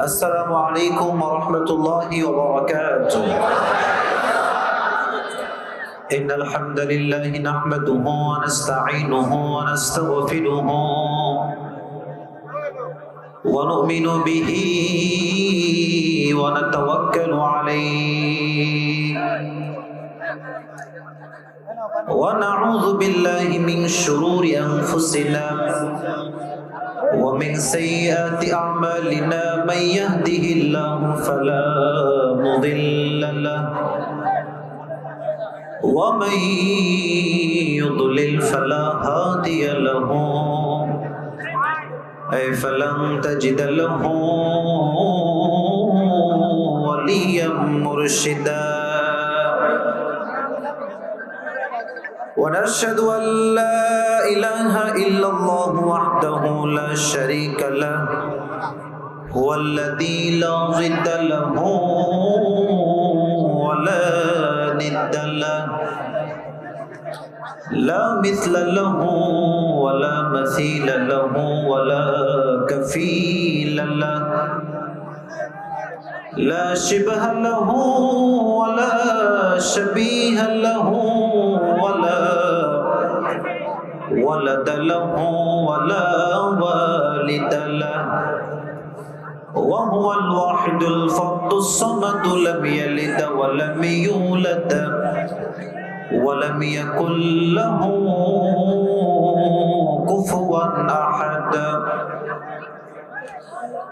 السلام عليكم ورحمة الله وبركاته. إن الحمد لله نحمده ونستعينه ونستغفره ونؤمن به ونتوكل عليه. ونعوذ بالله من شرور أنفسنا. ومن سيئات أعمالنا من يهده الله فلا مضل له ومن يضلل فلا هادي له أي فلن تجد له وليا مرشدا ونشهد أن لا إله إلا الله وحده لا شريك له هو الذي لا ضد له ولا ند له. لا مثل له ولا مثيل له ولا كفيل له. لا شبه له ولا شبيه له ولا ولد له ولا والد له. وهو الواحد الفرد الصمد لم يلد ولم يولد ولم يكن له كفوا أحد.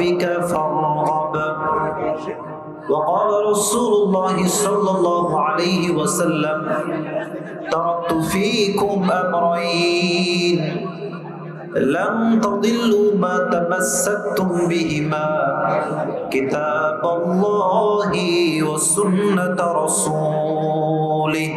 ربك فارغب. وقال رسول الله صلى الله عليه وسلم تركت فيكم أمرين. لن تضلوا ما تمسكتم بهما. كتاب الله وسنة رسوله.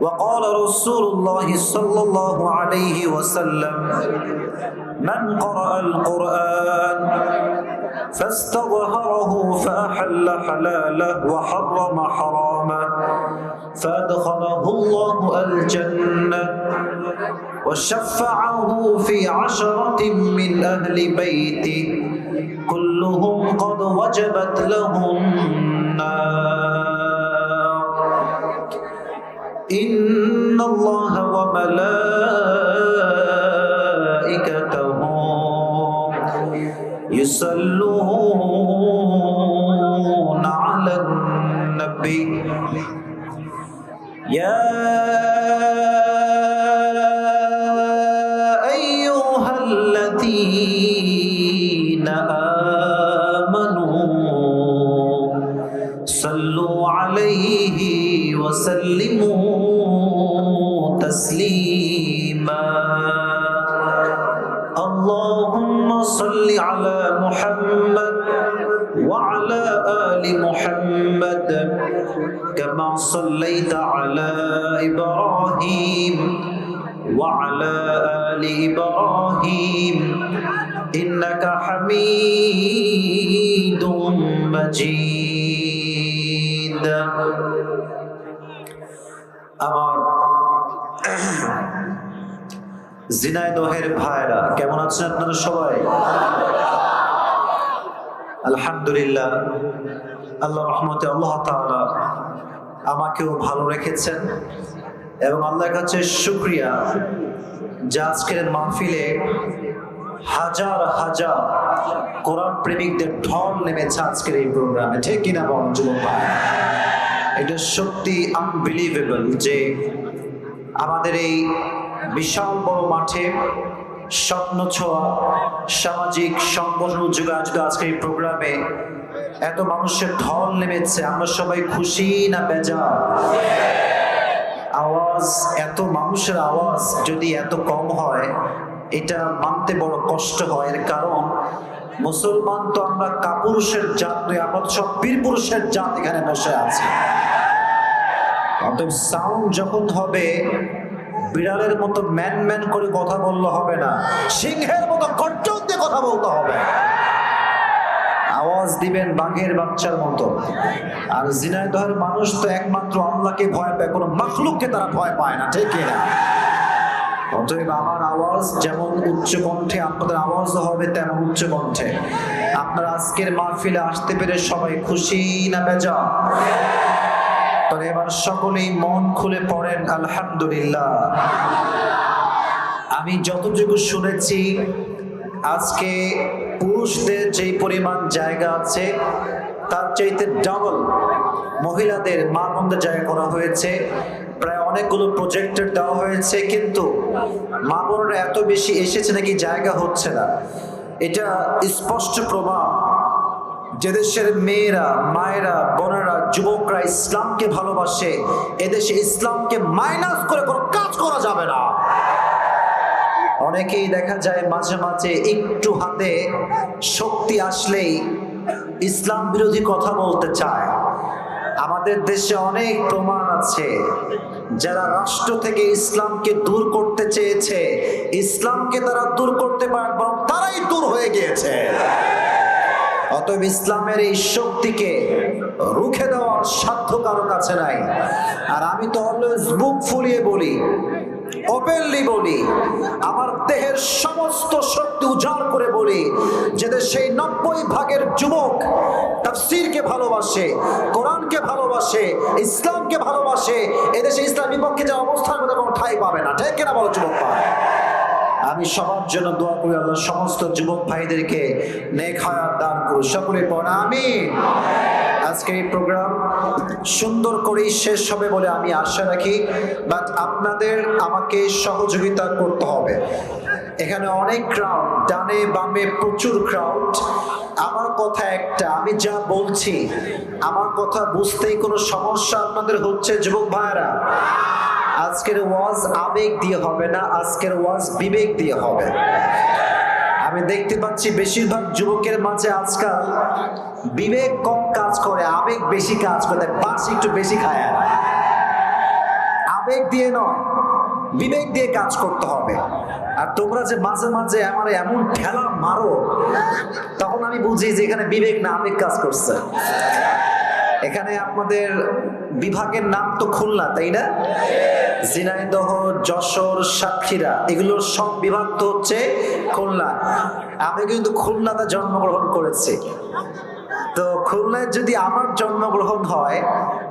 وقال رسول الله صلى الله عليه وسلم من قرأ القرآن فاستظهره فأحل حلاله وحرم حرامه. فأدخله الله الجنة وشفعه في عشرة من أهل بيته. كلهم قد وجبت لهم النار. إن الله وملائكته يصلون على النبي. يا وعلى آل محمد كما صليت على إبراهيم وعلى آل إبراهيم إنك حميد مجيد حميدا আমার জিনাইদহের ভাইরা কেমন আছেন আপনারা সবাই আলহামদুলিল্লাহ। আল্লাহ রহমতে আল্লাহ তাআলা আমাকেও ভালো রেখেছেন এবং আল্লাহর কাছে শুক্রিয়া যে আজকের মাহফিলে হাজার হাজার কোরআন প্রেমিকদের ঢল নেমেছে আজকের এই প্রোগ্রামে। ঠিক কিনা বল যুবক এটা সত্যি আনবিলিভেবল যে আমাদের এই বিশাল বড় মাঠে স্বপ্ন ছোঁয়া, সামাজিক সংগঠন যুগে আয়োজিত আজকের এই প্রোগ্রামে এত মানুষের ঢল নেমেছে, আমরা সবাই খুশি না বেজা আওয়াজ, এত মানুষের আওয়াজ যদি এত কম হয়, এটা মানতে বড় কষ্ট হয়। এর কারণ, মুসলমান তো আমরা কাপুরুষের জাত নই, আমরা সব বীর পুরুষের জাত এখানে বসে আছি। অতএব সাউন্ড যখন হবে বিড়ালের মতো ম্যান ম্যান করে কথা বললে হবে না। সিংহের মতো গর্জন দিয়ে কথা বলতে হবে। আওয়াজ দিবেন বাঘের বাচ্চার মতো। আর জিনাইদহের মানুষ তো একমাত্র আল্লাহকে ভয় পায়, কোনো মাখলুককে তারা ভয় পায় না, ঠিক না অতএব আমার আওয়াজ যেমন উচ্চ কণ্ঠে আপনাদের আওয়াজ হবে, তেমন উচ্চ কণ্ঠে। আপনারা আজকের মাহফিলে আসতে পেরে সবাই খুশি না বেজা তবে এবার সকলেই মন খুলে পড়েন, আলহামদুলিল্লাহ। আমি যতটুকু শুনেছি, আজকে পুরুষদের যেই পরিমাণ জায়গা আছে, তার চাইতে ডাবল মহিলাদের মা বোনদের জায়গা করা হয়েছে। প্রায় অনেকগুলো প্রজেক্টের দেওয়া হয়েছে, কিন্তু মা বোনরা এত বেশি এসেছে নাকি জায়গা হচ্ছে না। এটা স্পষ্ট প্রমাণ। যে দেশের মেয়েরা, মায়েরা, বোনেরা, যুবকরা ইসলামকে ভালোবাসে, এদেশে ইসলামকে মাইনাস করে কোনো কাজ করা যাবে না। অনেকেই দেখা যায় মাঝে মাঝে একটু হাতে শক্তি আসলেই ইসলাম বিরোধী কথা বলতে চায়। আমাদের দেশে অনেক প্রমাণ আছে। যারা রাষ্ট্র থেকে ইসলামকে দূর করতে চেয়েছে, ইসলামকে তারা দূর করতে পারে বরং তারাই দূর হয়ে গিয়েছে। অতএব ইসলামের এই শক্তিকে রুখে দেওয়ার সাধ্য কারও কাছে নাই। আর আমি তো অলওয়েজ বুক ফুলিয়ে বলি ওপেনলি বলি, আমার দেহের সমস্ত শক্তি উজাড় করে বলি যে সেই নব্বই ভাগের যুবক তাফসিরকে ভালোবাসে, কোরআনকে ভালোবাসে, ইসলামকে ভালোবাসে, এদেশে ইসলাম বিপক্ষে যা অবস্থার মধ্যে কোনো ঠাই পাবে না। ঠিক কিনা বলো যুবক ভাই? আমি সবার জন্য দোয়া করি আল্লাহ, সমস্ত যুবক ভাইদেরকে নেক হায়াত দান করুন সকলে পড়া আমি আজকে এই প্রোগ্রাম সুন্দর করেই শেষ হবে বলে আমি আশা রাখি বাট আপনাদের আমাকে সহযোগিতা করতে হবে। এখানে অনেক ক্রাউড ডানে বামে প্রচুর ক্রাউড আমার কথা একটা, আমি যা বলছি, আমার কথা বুঝতেই কোনো সমস্যা আপনাদের হচ্ছে, যুবক ভাইরা আজকের ওয়াজ আবেগ দিয়ে হবে না, আজকের ওয়াজ বিবেক দিয়ে হবে। আমি দেখতে পাচ্ছি বেশিরভাগ যুবকের মাঝে আজকাল বিবেক কম কাজ করে, আবেগ বেশি কাজ করে বাস একটু বেশি খায়। আবেগ দিয়ে নয়, বিবেক দিয়ে কাজ করতে হবে। আর তোমরা যে মাঝে মাঝে আমার এমন ঠেলা মারো, তখন আমি বুঝি যে এখানে বিবেক না, আবেগ কাজ করছে। এখানে আপনাদের বিভাগের নাম তো খুলনা, তাই না? ঝিনাইদহ, যশোর, সাতক্ষীরা, এগুলোর সব বিভাগ তো হচ্ছে খুলনা। আমি কিন্তু খুলনাতে জন্মগ্রহণ করেছি। তো খুলনায় যদি আমার জন্মগ্রহণ হয়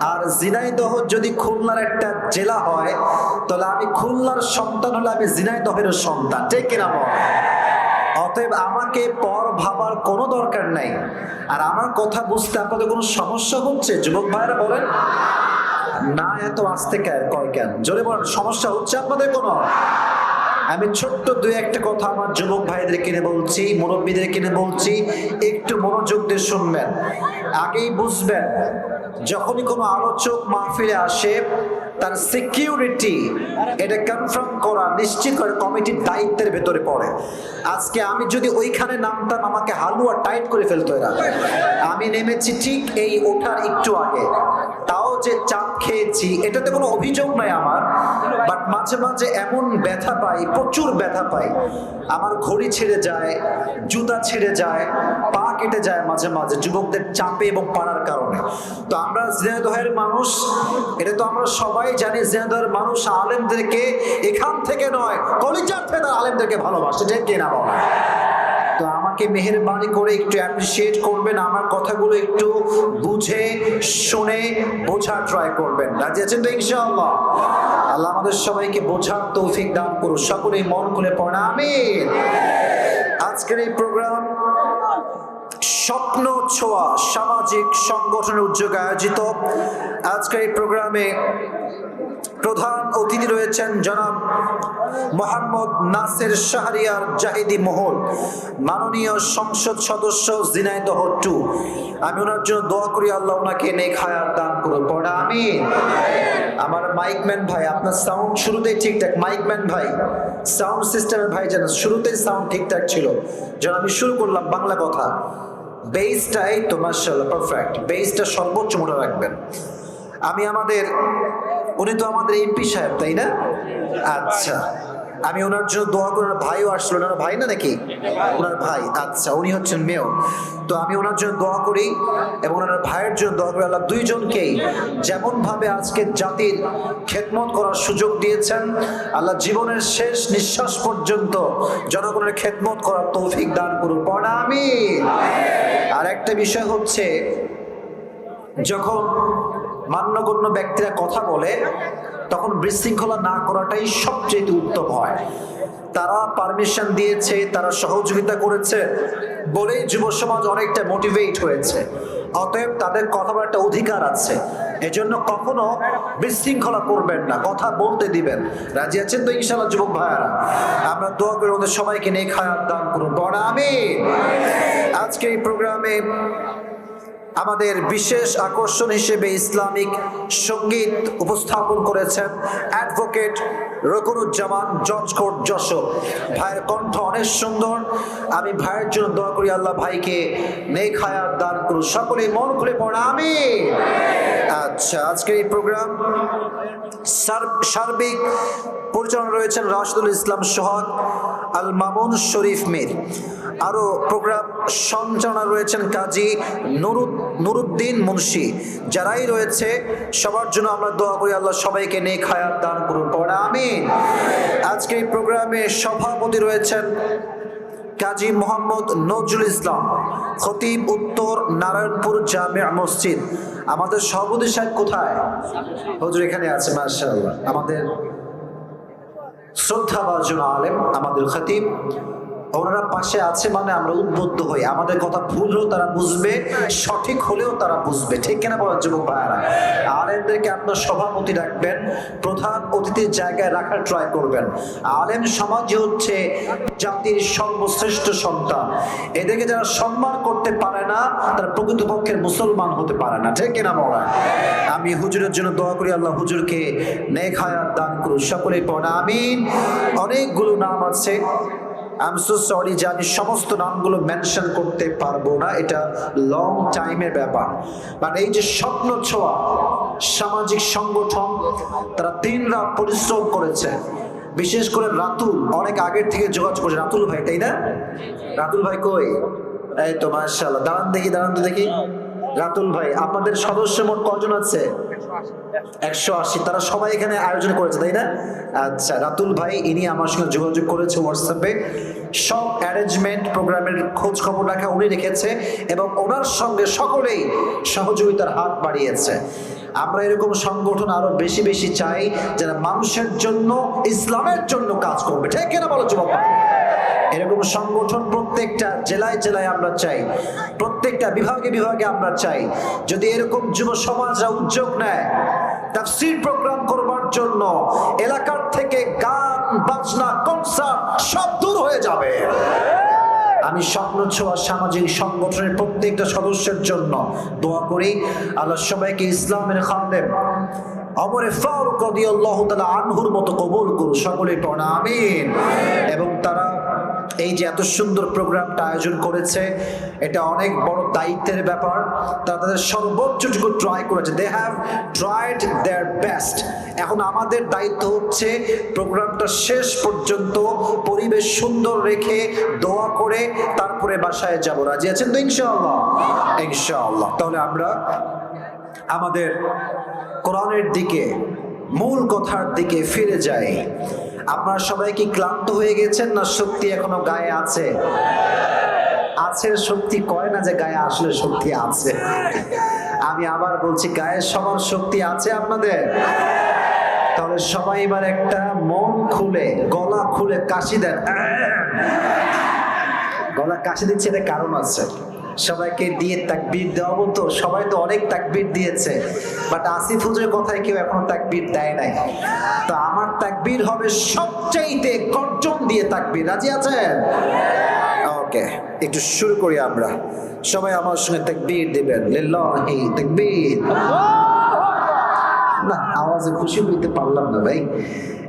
আর ঝিনাইদহ যদি খুলনার একটা জেলা হয়, তাহলে আমি খুলনার সন্তান হলে আমি জিনাইদহের সন্তান। ঠিক কিনা অতএব আমাকে পর ভাবার কোনো দরকার নাই। আর আমার কথা বুঝতে আপনাদের কোনো সমস্যা হচ্ছে? যুবক ভাইরা বলেন। না এত আসতে কয় কেন? জোরে বলেন, সমস্যা হচ্ছে আপনাদের কোনো? আমি ছোট্ট দুই একটা কথা আমার যুবক ভাইদের কিনে বলছি, মুরব্বীদের কিনে বলছি, একটু মনোযোগ দিয়ে শুনবেন। আগেই বুঝবেন, যখনই কোনো আলোচক মাহফিলে আসে, তার সিকিউরিটি এটা কনফার্ম করা নিশ্চিত করে কমিটির দায়িত্বের ভেতরে পড়ে। আজকে আমি যদি ওইখানে নামতাম, আমাকে হালুয়া টাইট করে ফেলতো এরা। আমি নেমেছি ঠিক এই ওঠার একটু আগে। যে চাপ খেয়েছি, এটাতে কোনো অভিযোগ নাই আমার বাট মাঝে মাঝে এমন ব্যথা পাই, প্রচুর ব্যথা পাই। আমার ঘড়ি ছিঁড়ে যায়, জুতা ছিঁড়ে যায়, পা কেটে যায় মাঝে মাঝে যুবকদের চাপে এবং পাড়ার কারণে। তো আমরা জেনাদহের মানুষ, এটা তো আমরা সবাই জানি জেনাদহের মানুষ আলেমদেরকে এখান থেকে নয়, কলিজার থেকে আলেমদেরকে ভালোবাসে ঠিক কিনা বলা। আমাকে মেহরবানি করে একটু অ্যাপ্রিসিয়েট করবেন, আমার কথাগুলো একটু বুঝে, শুনে বোঝার ট্রাই করবেন। রাজি আছেন তো ইনশাআল্লাহ? আল্লাহ আমাদের সবাইকে বোঝার তৌফিক দান করুন সকলেই মন খুলে পড়া আমিন। আজকের এই প্রোগ্রাম স্বপ্ন ছোঁয়া সামাজিক সংগঠনের উদ্যোগে আয়োজিত আজকের এই প্রোগ্রামে প্রধান অতিথি রয়েছেন জনাব মোহাম্মদ নাসের শাহরিয়ার জাহিদি মহল, মাননীয় সংসদ সদস্য জিনাইদহ টু। আমি ওনার জন্য দোয়া করি, আল্লাহ ওনাকে নেক হায়াত দান করুন পড়া আমি আমার মাইকম্যান ভাই, আপনার সাউন্ড শুরুতেই ঠিকঠাক। মাইকম্যান ভাই, সাউন্ড সিস্টেমের ভাই যেন শুরুতেই সাউন্ড ঠিকঠাক ছিল। যেন আমি শুরু করলাম বাংলা কথা। বেসটাই তোমার পারফেক্ট বেসটা সর্বোচ্চ মোটা রাখবেন। আমি আমাদের, উনি তো আমাদের এমপি সাহেব, তাই না? আচ্ছা। আমি ওনার জন্য দোয়া করে, ওনার ভাইও আসলো ওনার ভাই না নাকি? ওনার ভাই আচ্ছা উনি হচ্ছেন মেয়র। তো আমি ওনার জন্য দোয়া করি এবং ওনার ভাইয়ের জন্য দোয়া করি। আল্লাহ দুইজনকেই যেমন ভাবে আজকে জাতির খেদমত করার সুযোগ দিয়েছেন, আল্লাহ জীবনের শেষ নিঃশ্বাস পর্যন্ত জনগণের খেদমত করার তৌফিক দান করুন। পড়া আমি আর একটা বিষয় হচ্ছে, যখন মান্যগণ্য ব্যক্তিরা কথা বলে তখন বিশৃঙ্খলা না করাটাই সবচেয়ে উত্তম হয়। তারা পারমিশন দিয়েছে, তারা সহযোগিতা করেছে, বলেই যুব সমাজ অনেকটা মোটিভেট হয়েছে। অতএব তাদের কথা বলার একটা অধিকার আছে। এজন্য কখনো বিশৃঙ্খলা করবেন না, কথা বলতে দিবেন। রাজি আছেন তো ইনশাল্লাহ যুবক ভাইয়ারা? আমরা দোয়া করে ওদের সবাইকে নিয়ে খায়াত দান করুন। বড় আমি আজকে এই প্রোগ্রামে আমাদের বিশেষ আকর্ষণ হিসেবে ইসলামিক সংগীত উপস্থাপন করেছেন অ্যাডভোকেট রকুনুজ্জামান জজ কোর্ট যশোর। ভাইয়ের কণ্ঠ অনেক সুন্দর। আমি ভাইয়ের জন্য দোয়া করি, আল্লাহ ভাইকে হায়াত দান করুন। সকলে মন খুলে পড়া আমি আচ্ছা আজকের এই প্রোগ্রাম সার- সার্বিক পরিচালনা রয়েছেন রাশিদুল ইসলাম সোহাগ আল মামুন শরীফ মীর। আরও প্রোগ্রাম সঞ্চালনা রয়েছেন কাজী নুরুদ নুরুদ্দিন মুন্সি। যারাই রয়েছে, সবার জন্য আমরা দোয়া করি, আল্লাহ সবাইকে নেক হায়াত দান করুন। পড়া আমি আজকে এই প্রোগ্রামে সভাপতি রয়েছেন কাজী মোহাম্মদ নজরুল ইসলাম, খতিব উত্তর নারায়ণপুর জামে মসজিদ। আমাদের সভাপতি সাহেব কোথায়? হজুর এখানে আছে মার্শাল্লাহ আমাদের শ্রদ্ধাভাজন আলেম, আমাদের খতিব। ওনারা পাশে আছে মানে আমরা উদ্বুদ্ধ হই। আমাদের কথা ভুল হলেও তারা বুঝবে, সঠিক হলেও তারা বুঝবে। ঠিক কিনা বলার যুবক ভাইয়ারা? আলেমদেরকে আপনার সভাপতি রাখবেন, প্রধান অতিথির জায়গায় রাখার ট্রাই করবেন। আলেম সমাজই হচ্ছে জাতির সর্বশ্রেষ্ঠ সন্তান। এদেরকে যারা সম্মান করতে পারে না, তারা প্রকৃতপক্ষের মুসলমান হতে পারে না। ঠিক কিনা বলা আমি হুজুরের জন্য দোয়া করি, আল্লাহ হুজুরকে নেক দান করুন সকলেই পড়া আমিন। অনেকগুলো নাম আছে। আই সরি যে আমি সমস্ত নামগুলো মেনশন করতে পারব না। এটা লং টাইমের ব্যাপার। বাট এই যে স্বপ্ন ছোঁয়া, সামাজিক সংগঠন, তারা দিন রাত পরিশ্রম করেছে। বিশেষ করে রাতুল, অনেক আগের থেকে যোগাযোগ করছে। রাতুল ভাই, তাই না? রাতুল ভাই কই? এই তো মার্শাল্লাহ দাঁড়ান দেখি, দাঁড়ান তো দেখি। রাতুল ভাই, আপনাদের সদস্য মোট কজন আছে? একশো আশি। তারা সবাই এখানে আয়োজন করেছে, তাই না? আচ্ছা রাতুল ভাই, ইনি আমার সঙ্গে যোগাযোগ করেছে হোয়াটসঅ্যাপে সব অ্যারেঞ্জমেন্ট প্রোগ্রামের খোঁজ খবর রাখা উনি রেখেছে এবং ওনার সঙ্গে সকলেই সহযোগিতার হাত বাড়িয়েছে। আমরা এরকম সংগঠন আরও বেশি বেশি চাই যারা মানুষের জন্য, ইসলামের জন্য কাজ করবে। ঠিক কিনা বলো যুবক? এরকম সংগঠন প্রত্যেকটা জেলায় জেলায় আমরা চাই। প্রত্যেকটা বিভাগে বিভাগে আমরা চাই। যদি এরকম যুব সমাজরা উদ্যোগ নেয়, তাফসির প্রোগ্রাম করবার জন্য এলাকার থেকে গান, বাজনা, কনসার্ট সব দূর হয়ে যাবে। আমি স্বপ্ন ছোঁয়া সামাজিক সংগঠনের প্রত্যেকটা সদস্যের জন্য দোয়া করি। আল্লাহ সবাইকে ইসলামের খাদেম। অমরে ফারুক রাদিয়াল্লাহু তালা আনহুর মতো কবুল করুন সকলে পড়া, আমিন। এবং তারা এই যে এত সুন্দর প্রোগ্রামটা আয়োজন করেছে, এটা অনেক বড় দায়িত্বের ব্যাপার। তারা তাদের সর্বোচ্চটুকু ট্রাই করেছে। They have tried their best এখন আমাদের দায়িত্ব হচ্ছে প্রোগ্রামটা শেষ পর্যন্ত পরিবেশ সুন্দর রেখে দোয়া করে তারপরে বাসায় যাব। রাজি আছেন তো ইনশাআল্লাহ? ইনশাআল্লাহ। তাহলে আমরা আমাদের কোরআনের দিকে, মূল কথার দিকে ফিরে যাই। আপনারা সবাই কি ক্লান্ত হয়ে গেছেন না শক্তি এখনও গায়ে আছে? আছে শক্তি কয় না যে গায়ে আসলে শক্তি আছে? আমি আবার বলছি, গায়ে সবার শক্তি আছে আপনাদের? তাহলে সবাই এবার একটা মন খুলে, গলা খুলে কাশি দেন। গলা কাশি দিচ্ছে এটা কারণ আছে। সবাইকে দিয়ে তাকবির দেওয়াবো তো সবাই তো অনেক তাকবির দিয়েছে। বাট আসিফ হুজুরের কথায় কেউ এখনও তাকবির দেয় নাই। তো আমার তাকবীর হবে সবচাইতে গর্জন দিয়ে তাকবীর। রাজি আছেন? ওকে, একটু শুরু করি আমরা। সবাই আমার সঙ্গে তাকবীর দিবেন। লিল্লাহি তাকবীর। পারলাম না ভাই।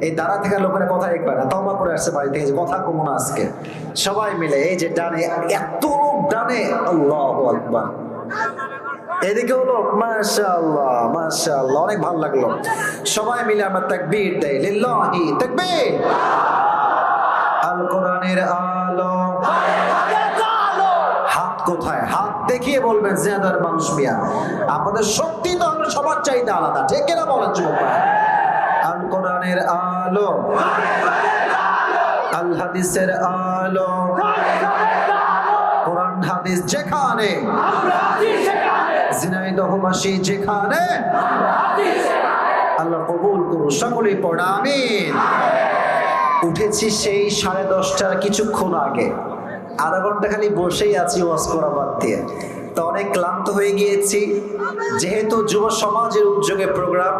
এই দাঁড়া থেকে লোকেরা কথা একবার না করে আসছে বাড়ি থেকে কথা আজকে। সবাই মিলে এই যে ডানে, এত ডানে, আল্লাহ আকবার। এদিকেও লোক মাশাআল্লাহ মাশাআল্লাহ, অনেক ভালো লাগল। সবাই মিলে আমরা তাকবীর দেই, লিল্লাহি, তাকবীর। আল কোরআনের আলো। হাত কোথায়? হাত দেখিয়ে বলবেন, জিয়াদার মানুষ মিয়া। আপনাদের শক্তি তো আমরা সবার চাইতে আলাদা, ঠিক কিনা বলেন যুবক? আল কোরআনের আলো। আল হাদিসের আলো। কোরআন হাদিস যেখানে। জিনাইদহবাসী যেখানে আল্লাহ কবুল করুন পড়া, আমিন। উঠেছি সেই সাড়ে দশটার কিছুক্ষণ আগে। আধা ঘণ্টা খালি বসেই আছি ওয়াজ করা বাদ দিয়ে। তো অনেক ক্লান্ত হয়ে গিয়েছি। যেহেতু যুব সমাজের উদ্যোগে প্রোগ্রাম